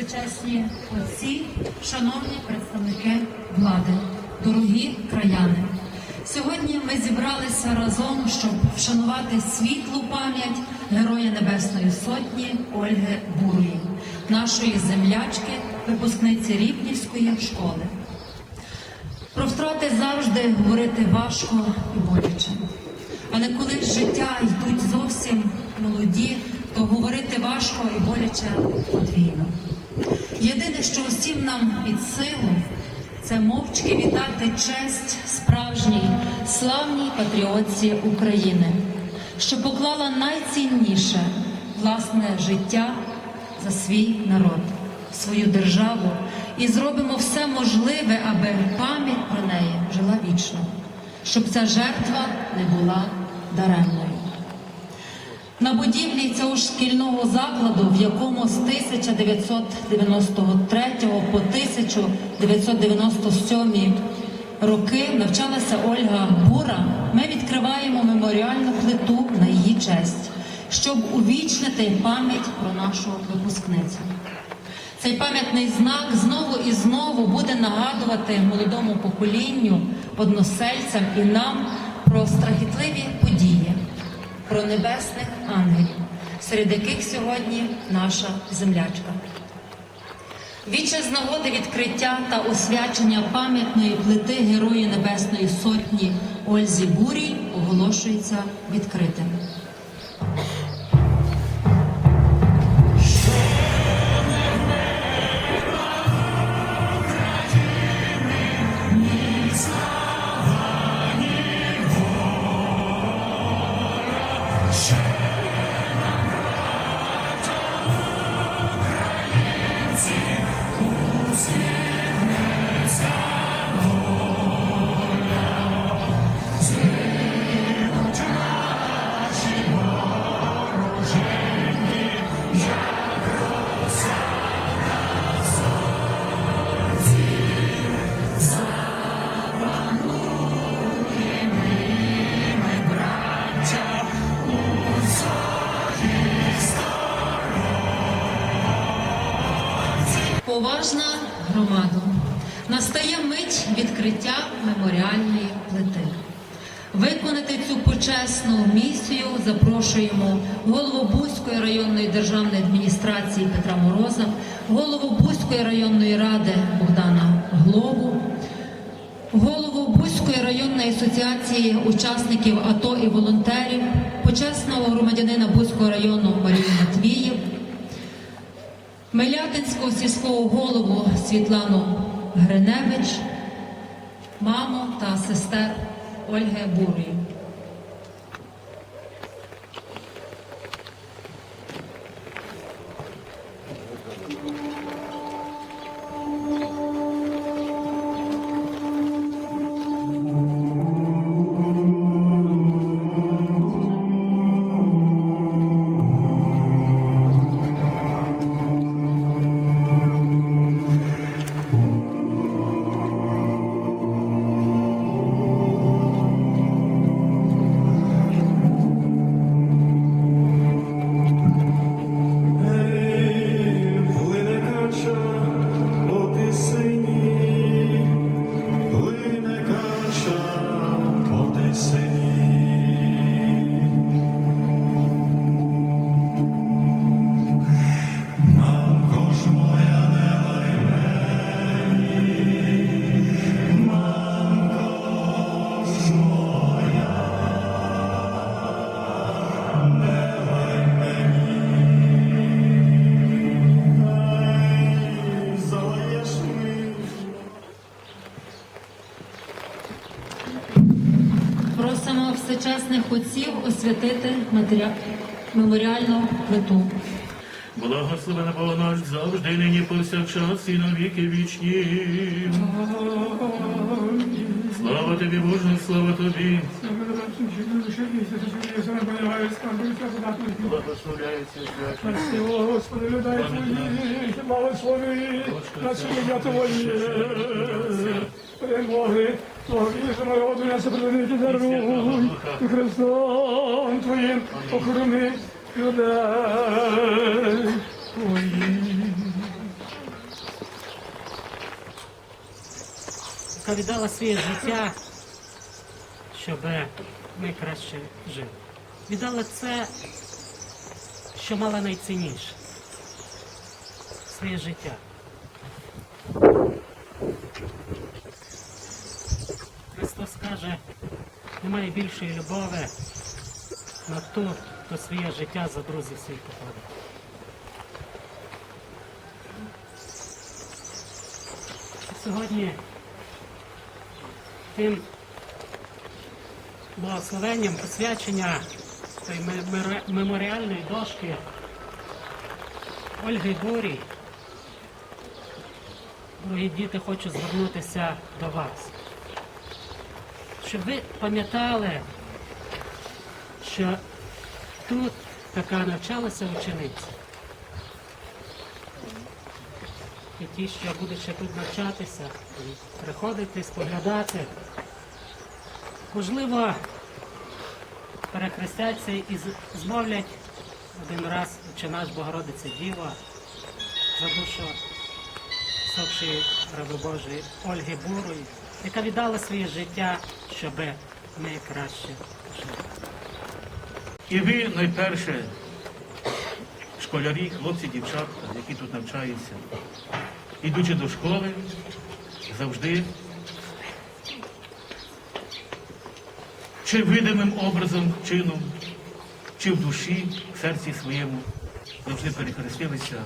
всечесні отці, шановні представники влади, дорогі краяни. Сьогодні ми зібралися разом, щоб вшанувати світлу пам'ять Героя Небесної Сотні Ольги Бурої, нашої землячки, випускниці Рівнівської школи. Про втрати завжди говорити важко і боляче. Але коли життя йдуть зовсім молоді, то говорити важко і боляче подвійно. Єдине, що усім нам під силу, це мовчки віддати честь справжній славній патріотці України, що поклала найцінніше власне життя за свій народ, свою державу, і зробимо все можливе, аби пам'ять про неї жила вічно, щоб ця жертва не була даремною. На будівлі цього шкільного закладу, в якому з 1993 по 1997 роки навчалася Ольга Бура, ми відкриваємо меморіальну плиту на її честь, щоб увічнити пам'ять про нашу випускницю. Цей пам'ятний знак знову і знову буде нагадувати молодому поколінню, односельцям і нам про страхітливі події, про небесних ангелів, серед яких сьогодні наша землячка. Віче з нагоди відкриття та освячення пам'ятної плити Герої Небесної Сотні Ользі Бурій оголошується відкритим. Поважна громада. Настає мить відкриття меморіальної плити. Виконати цю почесну місію запрошуємо голову Бузької районної державної адміністрації Петра Мороза, голову Бузької районної ради Богдана Глову, голову Бузької районної асоціації учасників АТО і волонтерів, почесного громадянина Бузького району Марію Матвіїв, Мелятинського сільського голову Світлану Гриневич, маму та сестер Ольги Бурої. Освятити меморіальну плиту. Благословена Бога наш завжди, нині повсякчас і на віки вічні. Слава тобі, Боже, слава тобі. Благословляється свят. Господи, людей твої, благослови на сім'я Твої. Перемоги Благословишь моего дуняся, придвиньте дорогу, и крестом твоим покорми людей твоих. Яка віддала своє життя, щоб ми краще жили. Віддала це, що мала найцінніше своє життя. Христос каже, немає більшої любові на ту, хто своє життя за друзів своїх покладе. Сьогодні тим благословенням посвячення цієї меморіальної дошки Ольги Бурій, дорогі діти, хочу звернутися до вас, щоб ви пам'ятали, що тут така навчалася учениця. І ті, що будуть ще тут навчатися, приходити, споглядати, можливо, перехрестяться і змовлять один раз чи наш Богородиця Діва за душу сохшої раби Божої Ольги Бурої, яка віддала своє життя, щоб ми краще жили. І ви найперше, школярі, хлопці, дівчатка, які тут навчаються, ідучи до школи, завжди чи видимим образом, чином, чи в душі, в серці своєму, завжди перехрестилися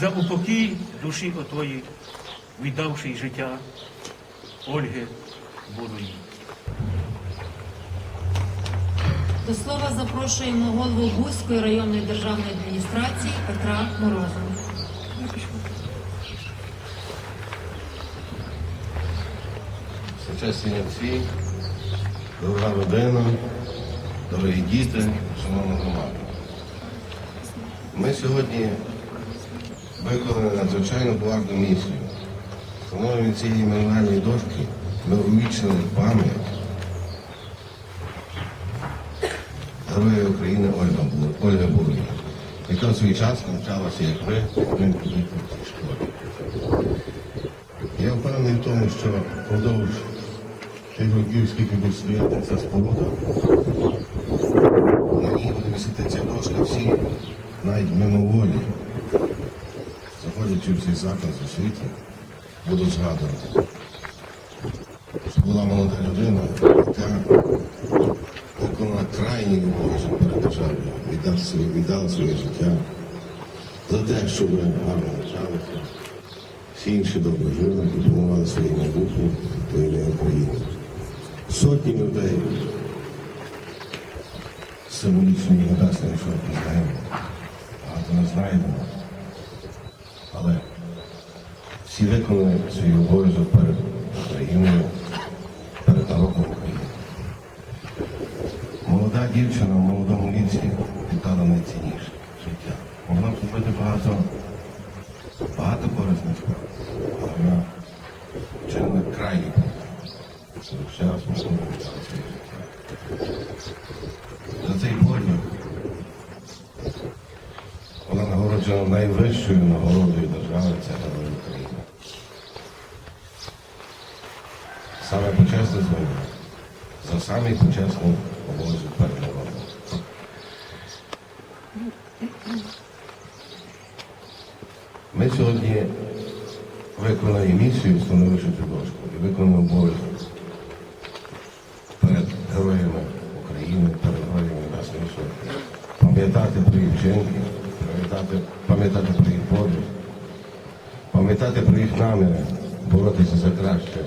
за упокій душі отої, віддавши й життя Ольги Бурої. До слова запрошуємо голову Бузької районної державної адміністрації Петра Морозова. Сучасні отці, дорога родина, дорогі діти, шановна громада. Ми сьогодні виконали надзвичайно поважну місію. Встановлення цієї меморіальної дошки ми увічнили пам'ять Героя України Ольга, Бу- Ольга Бургія, яка в свій час навчалася, як ви, в Олімпійській школі. Я впевнений в тому, що впродовж тих років, скільки буде стояти ця споруда, на ній буде висіти ця дошка всі, навіть мимоволі, заходячи в цей заклад у світі, будуть згадувати. Що була молода людина, яка виконала крайній обов'язок перед державою, віддала своє, віддала своє життя за те, щоб гарно навчалися всі інші добре жили і планували своє майбутнє до ім'я України. Сотні людей символічної небесної сотні знаємо, багато не знаємо, але всі виконали свій обов'язок перед Україною, перед народом України. Молода дівчина в молодому віці віддала найцінніше життя. Могла б зробити багато багато корисних справ, але вона вчинила крайні ще раз можливо віддала своє життя. За цей подвиг вона нагороджена найвищою нагородою держави це Герой України. Саме почесне звання за самий почесний обов'язок перед. Ми сьогодні виконали місію, встановивши цю дошку, і виконали обов'язок перед героями України, перед героями Небесної Сотні. Пам'ятати про їх вчинки, пам'ятати про їх подвиг, пам'ятати про їх наміри, боротися за краще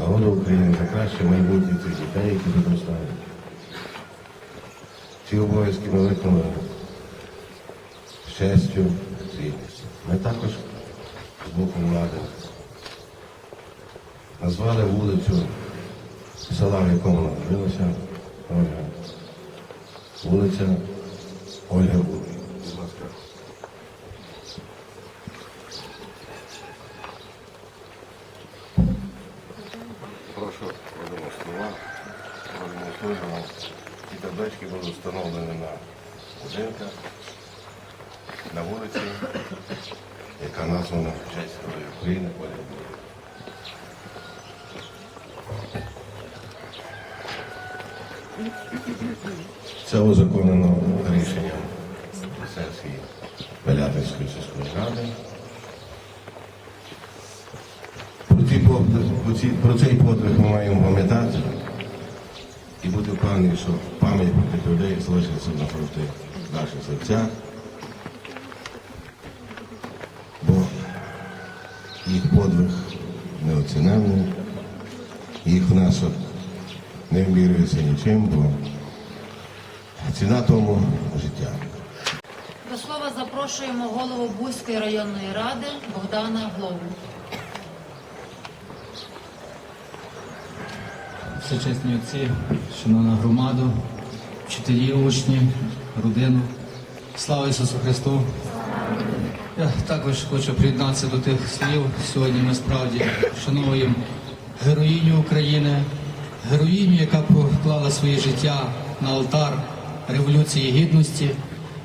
народу України, за краще майбутнє цих дітей, які підростають. Ці обов'язки ми виконали з честю, з. Ми також з боку влади назвали вулицю села, в якому народилася Ольга. Вулиця Ольга Бур. Прошу. Володимир служба. Ці таблички були встановлені на будинках. на вулиці, яка названа в честь Героя України Буря. Це узаконено рішенням сесії Белятинської сільської ради. Про, ці подвиг- про, цей подвиг ми маємо пам'ятати і бути впевнені, що пам'ять про тих людей залишиться навпроти наших серцях, бо їх подвиг неоціненний, їх внесок не вмірюється нічим, бо ціна тому життя. До слова запрошуємо голову Бузької районної ради Богдана Глову. Всечесні отці, шановна громаду, вчителі, учні, родину. Слава Ісусу Христу! Я також хочу приєднатися до тих слів. Сьогодні ми справді шануємо героїню України, героїню, яка поклала своє життя на алтар Революції Гідності,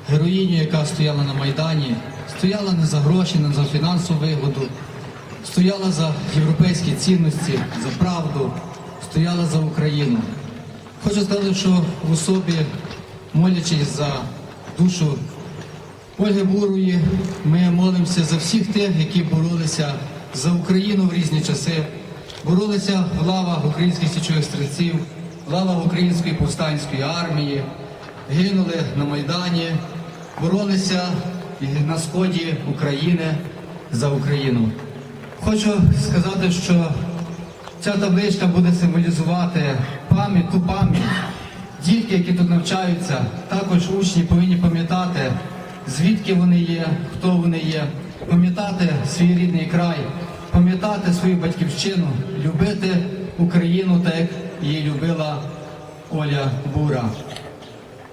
героїню, яка стояла на Майдані, стояла не за гроші, не за фінансову вигоду, стояла за європейські цінності, за правду, стояла за Україну. Хочу сказати, що в особі, молячись за душу Ольги Бурої, ми молимося за всіх тих, які боролися за Україну в різні часи, боролися в лавах українських січових стрільців, в лавах української повстанської армії, гинули на Майдані, боролися на сході України за Україну. Хочу сказати, що ця табличка буде символізувати пам'ять, ту пам'ять. Дітки, які тут навчаються, також учні повинні пам'ятати, звідки вони є, хто вони є, пам'ятати свій рідний край, пам'ятати свою батьківщину, любити Україну так, як її любила Оля Бура.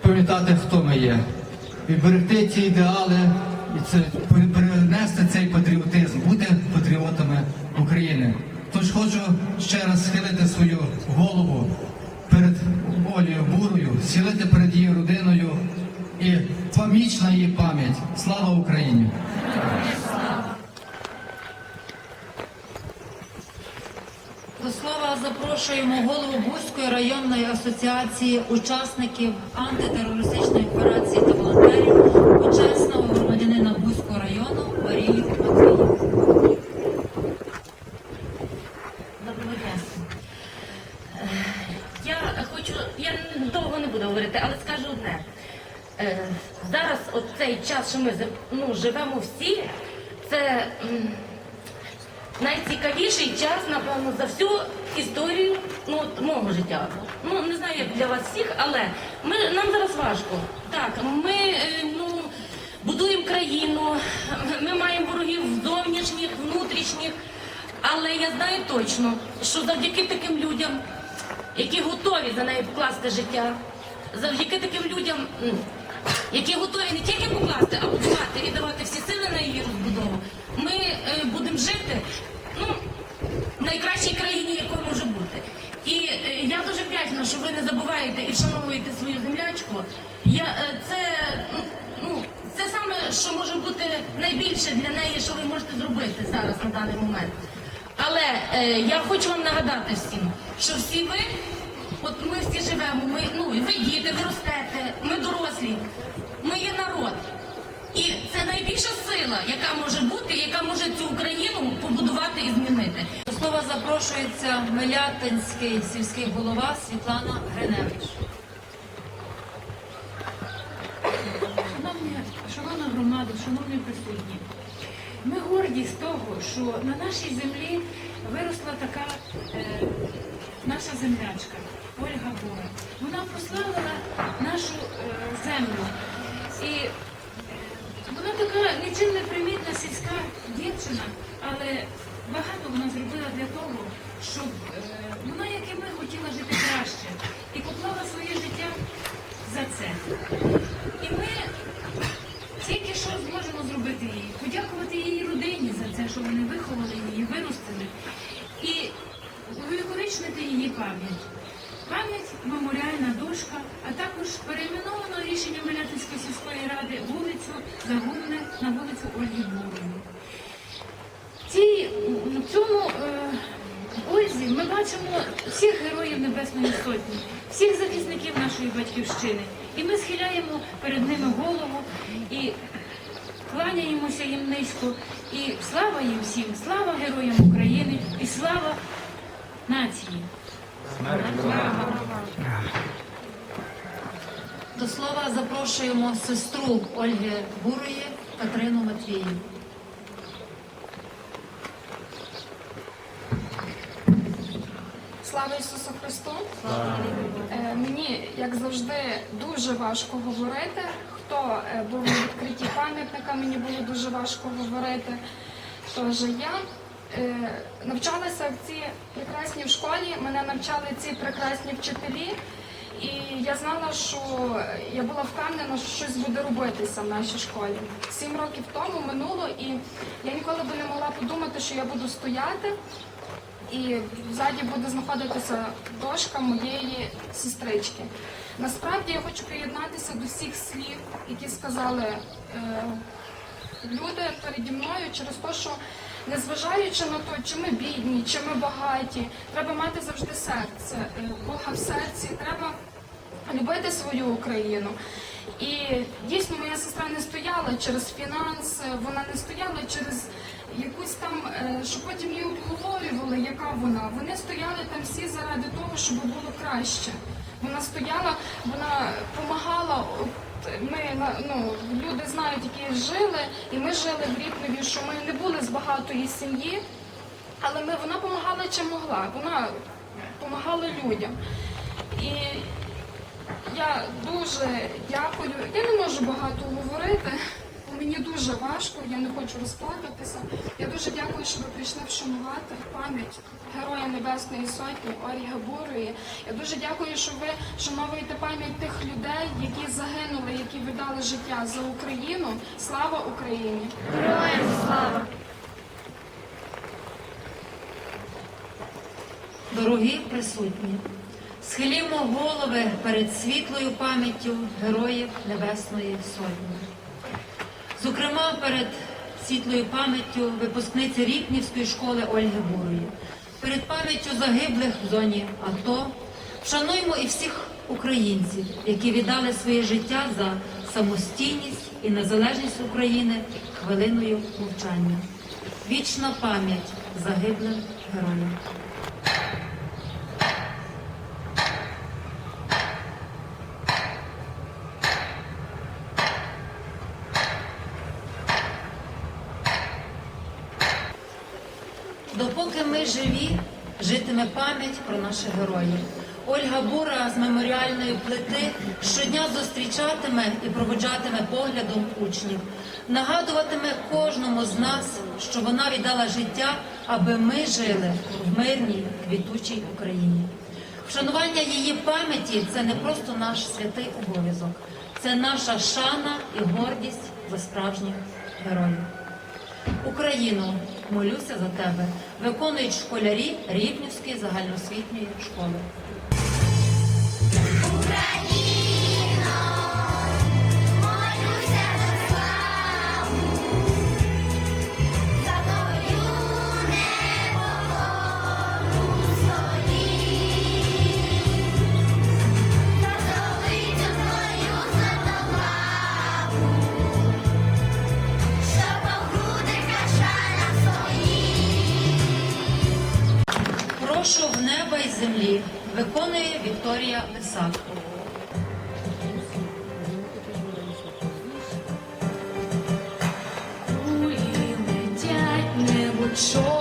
Пам'ятати, хто ми є, і берегти ці ідеали, і це перенести цей патріотизм, бути патріотами України. Тож хочу ще раз схилити свою голову перед Олею Бурою, схилити перед її родиною і помічна її пам'ять. Слава Україні! До слова запрошуємо голову Бузької районної асоціації учасників антитерористичної операції та волонтерів, почесного громадянина Бузького району Марію Матвіївну. Доброго дня. Я хочу, я довго не буду говорити, але скажу одне. Е, зараз, от цей час, що ми ну, живемо всі, це найцікавіший час, напевно, за всю історію ну, от, мого життя. Ну, не знаю, як для вас всіх, але ми, нам зараз важко. Так, ми е, ну, будуємо країну, ми маємо ворогів зовнішніх, внутрішніх. Але я знаю точно, що завдяки таким людям, які готові за неї покласти життя, завдяки таким людям, які готові не тільки покласти, а будувати і давати всі сили на її розбудову, ми е, будемо жити ну, в найкращій країні, яка може бути. І е, я дуже вдячна, що ви не забуваєте і вшановуєте свою землячку. Я, е, це, ну, це саме, що може бути найбільше для неї, що ви можете зробити зараз на даний момент. Але е, я хочу вам нагадати всім, що всі ви, от ми всі живемо, ми, ну, ви діти, ви ростете, ми дорослі, ми є народ. І це найбільша сила, яка може бути, яка може цю Україну побудувати і змінити. До слова запрошується Мелятинський сільський голова Світлана Гриневич. Шановні, громада, шановні присутні, ми горді з того, що на нашій землі виросла така е, наша землячка Ольга Бора. Вона прославила нашу е, землю. І е, вона така нічим не примітна сільська дівчина, але багато вона зробила для того, щоб е, вона, як і ми, хотіла жити краще і поклала своє життя за це. І ми що зможемо зробити їй, подякувати її родині за це, що вони виховали її, виростили, і увіковічнити її пам'ять. Пам'ять меморіальна дошка, а також перейменовано рішенням Мелятинської сільської ради вулицю Загубне на вулицю Ольги. Цій, в цьому е, Ользі ми бачимо всіх героїв Небесної Сотні, всіх захисників нашої батьківщини. І ми схиляємо перед ними голову і кланяємося їм низько. І слава їм всім, слава героям України і слава нації. До слова запрошуємо сестру Ольги Бурої Катерину Матвіїв. Слава Ісусу Христу! Е, Мені, як завжди, дуже важко говорити. Хто е, був на відкритті пам'ятника, мені було дуже важко говорити. Тож я е, навчалася в цій прекрасній школі, мене навчали ці прекрасні вчителі. І я знала, що я була впевнена, що щось буде робитися в нашій школі. Сім років тому минуло, і я ніколи би не могла подумати, що я буду стояти і ззаді буде знаходитися дошка моєї сестрички. Насправді я хочу приєднатися до всіх слів, які сказали е, люди переді мною через те, що незважаючи на те, чи ми бідні, чи ми багаті, треба мати завжди серце, е, Бога в серці, треба любити свою Україну. І дійсно моя сестра не стояла через фінанси, вона не стояла через якусь там, е, що потім її обговорювали, яка вона. Вони стояли там всі заради того, щоб було краще. Вона стояла, вона допомагала. Ми ну, люди знають, які жили, і ми жили в Ріпнові, що ми не були з багатої сім'ї, але ми, вона допомагала чим могла. Вона допомагала людям. І я дуже дякую. Я не можу багато говорити. Мені дуже важко, я не хочу розплакатися. Я дуже дякую, що ви прийшли вшанувати пам'ять Героя Небесної Сотні Оріга Бурої. Я дуже дякую, що ви вшановуєте пам'ять тих людей, які загинули, які віддали життя за Україну. Слава Україні! Дорогі присутні, схилімо голови перед світлою пам'яттю Героїв Небесної Сотні. Зокрема, перед світлою пам'яттю випускниці Ріпнівської школи Ольги Бурої, перед пам'яттю загиблих в зоні АТО. Вшануймо і всіх українців, які віддали своє життя за самостійність і незалежність України хвилиною мовчання. Вічна пам'ять загиблим героям. Допоки ми живі, житиме пам'ять про наших героїв. Ольга Бура з меморіальної плити щодня зустрічатиме і проводжатиме поглядом учнів, нагадуватиме кожному з нас, що вона віддала життя, аби ми жили в мирній квітучій Україні. Вшанування її пам'яті це не просто наш святий обов'язок, це наша шана і гордість за справжніх героїв. Україно, молюся за тебе, виконують школярі Рівнівської загальноосвітньої школи. Землі виконує Вікторія Лисак. Кулі летять, небо чорним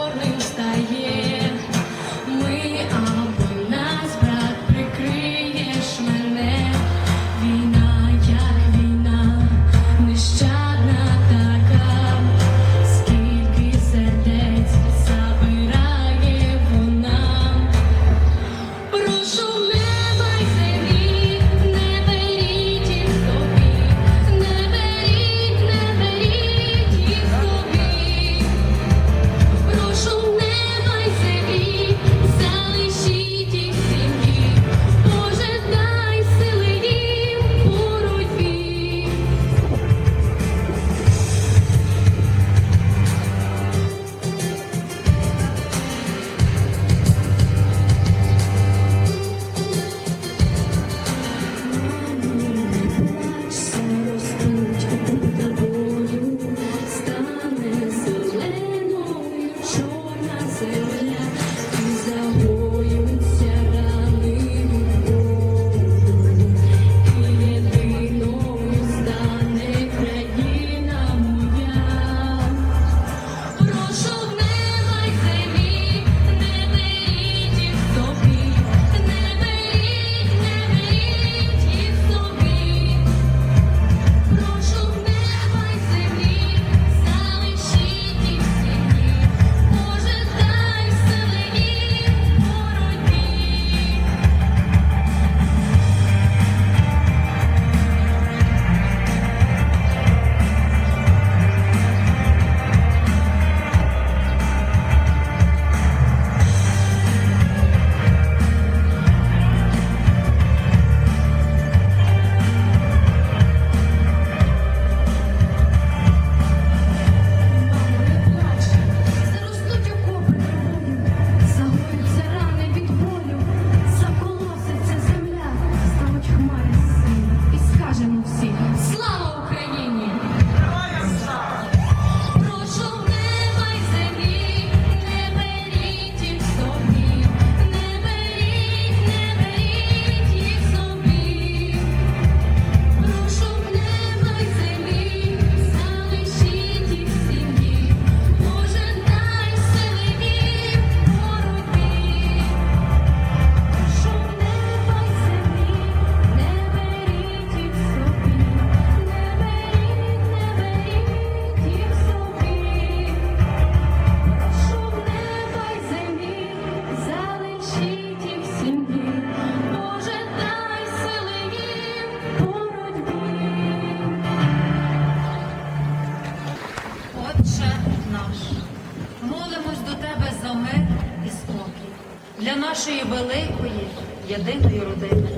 нашої великої єдиної родини.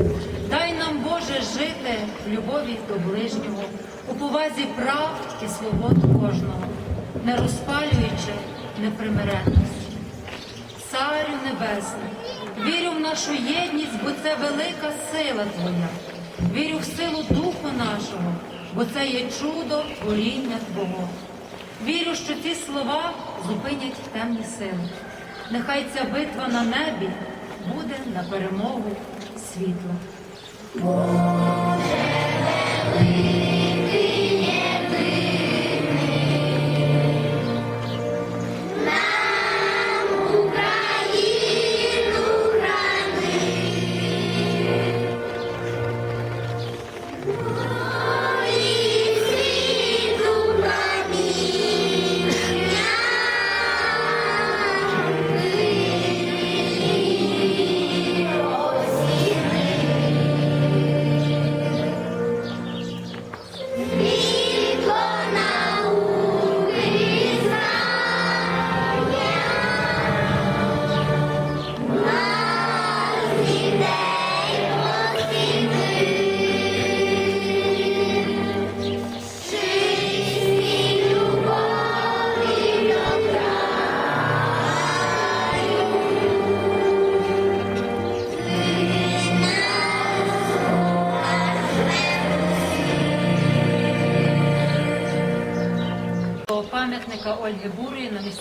Дай нам, Боже, жити в любові до ближнього, у повазі прав і свобод кожного, не розпалюючи непримиренності. Царю Небесний, вірю в нашу єдність, бо це велика сила Твоя. Вірю в силу Духу нашого, бо це є чудо творіння Твого. Вірю, що ці слова зупинять темні сили. Нехай ця битва на небі буде на перемогу світла.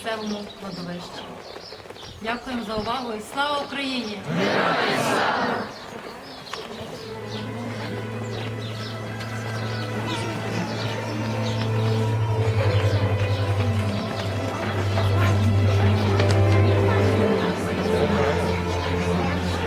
Місцевому кладовищі. Дякуємо за увагу і слава Україні!